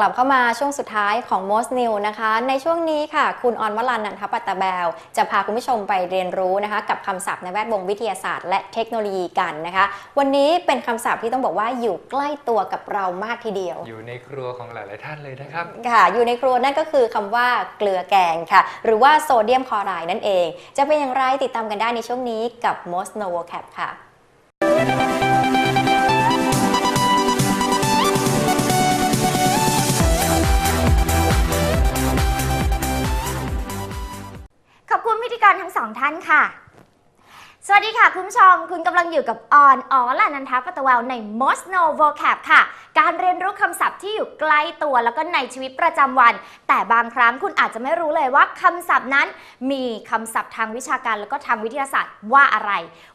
กลับเข้ามาช่วงสุดท้ายของ Most New นะคะ ในช่วงนี้ค่ะ คุณออนวลันนันทปัตตะแบวจะพาคุณผู้ชมไปเรียนรู้นะคะ กับคำศัพท์ในแวดวงวิทยาศาสตร์ และเทคโนโลยีกันนะคะ วันนี้เป็นคำศัพท์ที่ต้องบอกว่าอยู่ใกล้ตัวกับเรามากทีเดียว อยู่ในครัวของหลาย ๆ ท่านเลยนะครับ ค่ะ อยู่ในครัวนั่นก็คือคำว่าเกลือแกงค่ะ หรือว่าโซเดียมคลอไรด์นั่นเอง จะเป็นอย่างไรติดตามกันได้ในช่วงนี้กับ Most n o v o c a p ค่ะ ธีกรทั้งสองท่านค่ะ สวัสดีค่ะ คุณผู้ชม คุณกำลังอยู่กับออนออลานันทปัตตะวลใน Most No Vocab ค่ะ การเรียนรู้คำศัพท์ที่อยู่ใกล้ตัวแล้วก็ในชีวิตประจำวัน แต่บางครั้งคุณอาจจะไม่รู้เลยว่าคำศัพท์นั้น มีคำศัพท์ทางวิชาการแล้วก็ทางวิทยาศาสตร์ว่าอะไร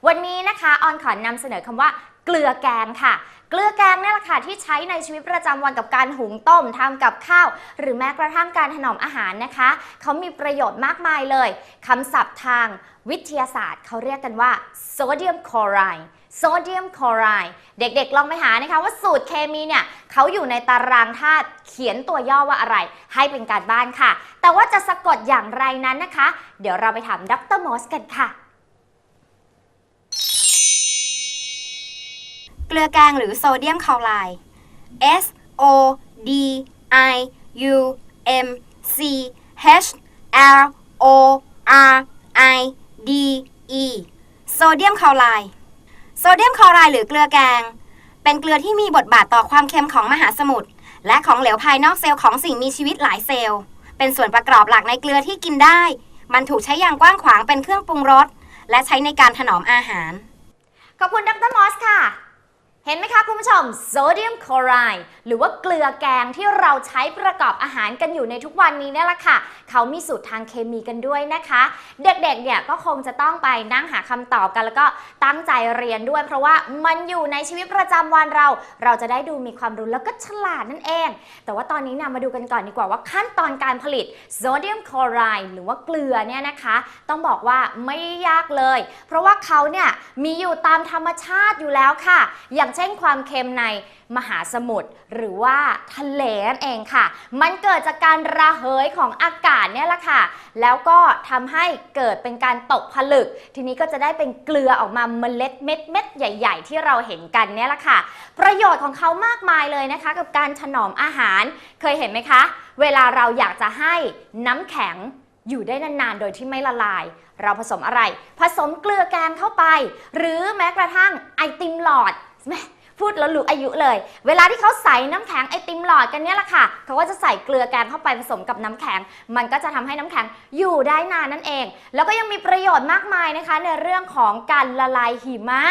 วันนี้นะคะออนขอนำเสนอคำว่า เกลือแกงค่ะเกลือแกงนี่แหละค่ะที่ใช้ในชีวิตประจำวันกับการหุงต้มทำกับข้าว หรือแม้กระทั่งการถนอมอาหารนะคะ เขามีประโยชน์มากมายเลยคำศัพท์ทางวิทยาศาสตร์ เขาเรียกกันว่าโซเดียมคลอไรด์โซเดียมคลอไรด์เด็กๆ ลองไปหานะคะว่าสูตรเคมีเนี่ยเขาอยู่ในตารางธาตุเขียนตัวย่อว่าอะไร ให้เป็นการบ้านค่ะ แต่ว่าจะสะกดอย่างไรนั้นนะคะ เดี๋ยวเราไปถามดรมอสกันค่ะ เกลือแกงหรือโซเดียมคลอไรด์ S O D I U M C H L O R I D E โซเดียมคลอไรด์ โซเดียมคลอไรด์หรือเกลือแกงเป็นเกลือที่มีบทบาทต่อความเค็มของมหาสมุทรและของเหลวภายนอกเซลล์ของสิ่งมีชีวิตหลายเซลล์ เป็นส่วนประกอบหลักในเกลือที่กินได้ มันถูกใช้อย่างกว้างขวางเป็นเครื่องปรุงรส และใช้ในการถนอมอาหาร ขอบคุณดรมอ ห็ มโซเดียมคลอไรด์หรือว่าเกลือแกงที่เราใช้ประกอบอาหารกันอยู่ในทุกวันนี้นี่แหละค่ะ เขามีสูตรทางเคมีกันด้วยนะคะ เด็กๆเนี่ยก็คงจะต้องไปนั่งหาคำตอบกันแล้วก็ตั้งใจเรียนด้วย เพราะว่ามันอยู่ในชีวิตประจำวันเรา เราจะได้ดูมีความรู้แล้วก็ฉลาดนั่นเอง แต่ว่าตอนนี้นะมาดูกันก่อนดีกว่าว่าขั้นตอนการผลิตโซเดียมคลอไรด์หรือว่าเกลือเนี่ยนะคะ ต้องบอกว่าไม่ยากเลย เพราะว่าเขาเนี่ยมีอยู่ตามธรรมชาติอยู่แล้วค่ะ อย่างเช่นความเค็มในมหาสมุทรหรือว่าทะเลนั่นเองค่ะ มันเกิดจากการระเหยของอากาศเนี่ยแหละค่ะ แล้วก็ทำให้เกิดเป็นการตกผลึก ทีนี้ก็จะได้เป็นเกลือออกมาเมล็ดเม็ดเม็ดๆใหญ่ ๆ ที่เราเห็นกันเนี่ยแหละค่ะ ประโยชน์ของเขามากมายเลยนะคะ กับการถนอมอาหาร เคยเห็นไหมคะ เวลาเราอยากจะให้น้ำแข็งอยู่ได้นานๆ โดยที่ไม่ละลาย เราผสมอะไร ผสมเกลือแกงเข้าไป หรือแม้กระทั่งไอติมหลอดแม่ พูดแล้วรู้อายุเลย เวลาที่เขาใส่น้ำแข็งไอติมหลอดกันเนี่ยแหละค่ะ เขาก็จะใส่เกลือแกงเข้าไปผสมกับน้ำแข็ง มันก็จะทำให้น้ำแข็งอยู่ได้นานนั่นเอง แล้วก็ยังมีประโยชน์มากมายนะคะ ในเรื่องของการละลายหิมะ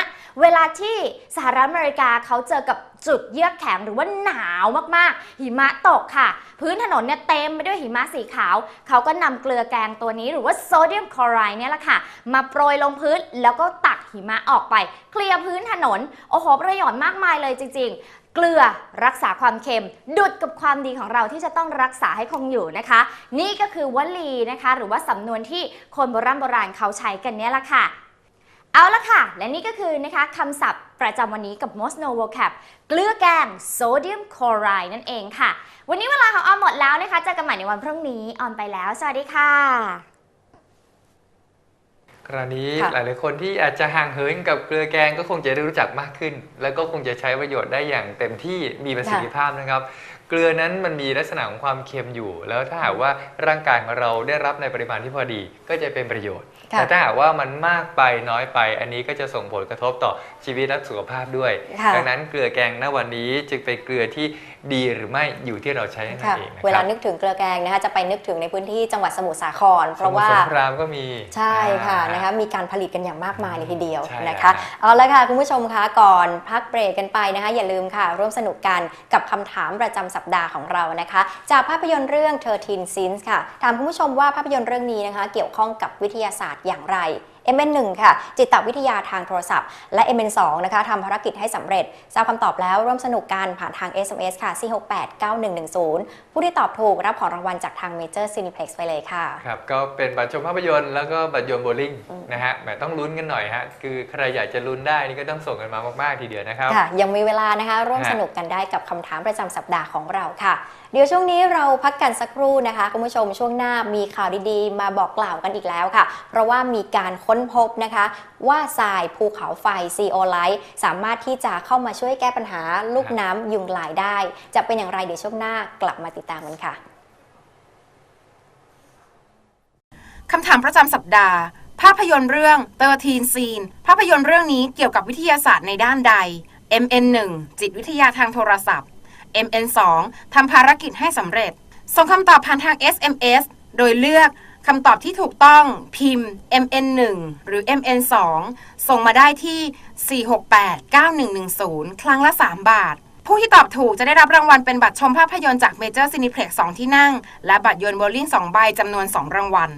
เวลาที่สหรัฐอเมริกาเขาเจอกับ จุดเยือกแข็งหรือว่าหนาวมากๆ หิมะตกค่ะ พื้นถนนเนี่ยเต็มไปด้วยหิมะสีขาว เขาก็นำเกลือแกงตัวนี้หรือว่าโซเดียมคลอไรด์เนี่ยแหละค่ะ มาโปรยลงพื้นแล้วก็ตักหิมะออกไป เคลียร์พื้นถนน โอ้โหประโยชน์มากมายเลยจริง ๆเกลือรักษาความเค็ม ดุดกับความดีของเราที่จะต้องรักษาให้คงอยู่นะคะ นี่ก็คือวลีนะคะ หรือว่าสำนวนที่คนโบราณโบราณเขาใช้กันเนี่ยแหละค่ะ เอาละค่ะ และนี่ก็คือนะคะคำศัพท์ประจำวันนี้กับ Most No Vocab เกลือแกงโซเดียมคลอไรด์นั่นเองค่ะ วันนี้เวลาของออมหมดแล้วนะคะเจอกันใหม่ในวันพรุ่งนี้ออมไปแล้ว สวัสดีค่ะ คราวนี้ค่ะ หลายๆคนที่อาจจะห่างเหินกับเกลือแกงก็คงจะได้รู้จักมากขึ้น แล้วก็คงจะใช้ประโยชน์ได้อย่างเต็มที่มีประสิทธิภาพนะครับ เกลือนั้นมันมีลักษณะของความเค็มอยู่ แล้วถ้าหากว่าร่างกายของเราได้รับในปริมาณที่พอดีก็จะเป็นประโยชน์ ค่ะแต่ถ้าหากว่ามันมากไปน้อยไป อันนี้ก็จะส่งผลกระทบต่อชีวิตและสุขภาพด้วย ค่ะ ดังนั้นเกลือแกงณวันนี้จึงเป็นเกลือที่ ดีหรือไม่อยู่ที่เราใช้นั่นค่ะเองนะเวคลารับนึกถึงเกลือแกงนะคะจะไปนึกถึงในพื้นที่จังหวัดสมุทรสาคร เพราะว่าสมุทสงครามก็มีใช่ค่ะอ่านะคะมีการผลิตกันอย่างมากมายเลยทีเดียวใช่นะคะแล้วครับเอาละค่ะคุณผู้ชมคะก่อนพักเบรกกันไปนะคะ อย่าลืมค่ะ ร่วมสนุกกันกับคำถามประจำสัปดาห์ของเรานะคะ จากภาพยนตร์เรื่อง 13 Sins ค่ะถามคุณผู้ชมว่าภาพยนตร์เรื่องนี้นะคะ เกี่ยวข้องกับวิทยาศาสตร์อย่างไร MN1 ค่ะ จิตวิทยาทางโทรศัพท์ และ MN2 นะคะทำภารกิจให้สำเร็จ ทราบคำตอบแล้วร่วมสนุกกันผ่านทาง SMS ค่ะ 4689110 ผู้ที่ตอบถูกรับของรางวัลจากทาง Major Cineplex ไปเลยค่ะ ครับ ก็เป็นบัตรชมภาพยนตร์แล้วก็บัตรยนต์โบว์ลิ่งนะฮะแหมต้องลุ้นกันหน่อยฮะ คือใครอยากจะลุ้นได้นี่ก็ต้องส่งกันมามาก ๆ ทีเดียวนะครับ ค่ะ ยังมีเวลานะคะ ร่วมฮะสนุกกันได้กับคำถามประจำสัปดาห์ของเราค่ะ เดี๋ยวช่วงนี้เราพักกันสักครู่นะคะคุณผู้ชมช่วงหน้ามีข่าวดีๆ มาบอกกล่าวกันอีกแล้วค่ะ เพราะว่ามีการค้นพบนะคะ ว่าทรายภูเขาไฟ CO Light สามารถที่จะเข้ามาช่วยแก้ปัญหาลูกน้ำยุงลายได้ จะเป็นอย่างไรเดี๋ยวช่วงหน้ากลับมาติดตามกันค่ะคำถามประจำสัปดาห์ ภาพยนตร์เรื่อง13 Scene ภาพยนตร์เรื่องนี้เกี่ยวกับวิทยาศาสตร์ในด้านใด MN1 จิตวิทยาทางโทรศัพท์ MN2 ทำภารกิจให้สำเร็จ ส่งคำตอบผ่านทาง SMS โดยเลือกคำตอบที่ถูกต้องพิมพ์ MN1 หรือ MN2 ส่งมาได้ที่ 4689110 ครั้งละ 3 บาท ผู้ที่ตอบถูกจะได้รับรางวัลเป็นบัตรชมภาพยนตร์จาก Major Cineplex 2ที่นั่ง และบัตรยนต์โบลิ่ง2ใบจำนวน 2 รางวัล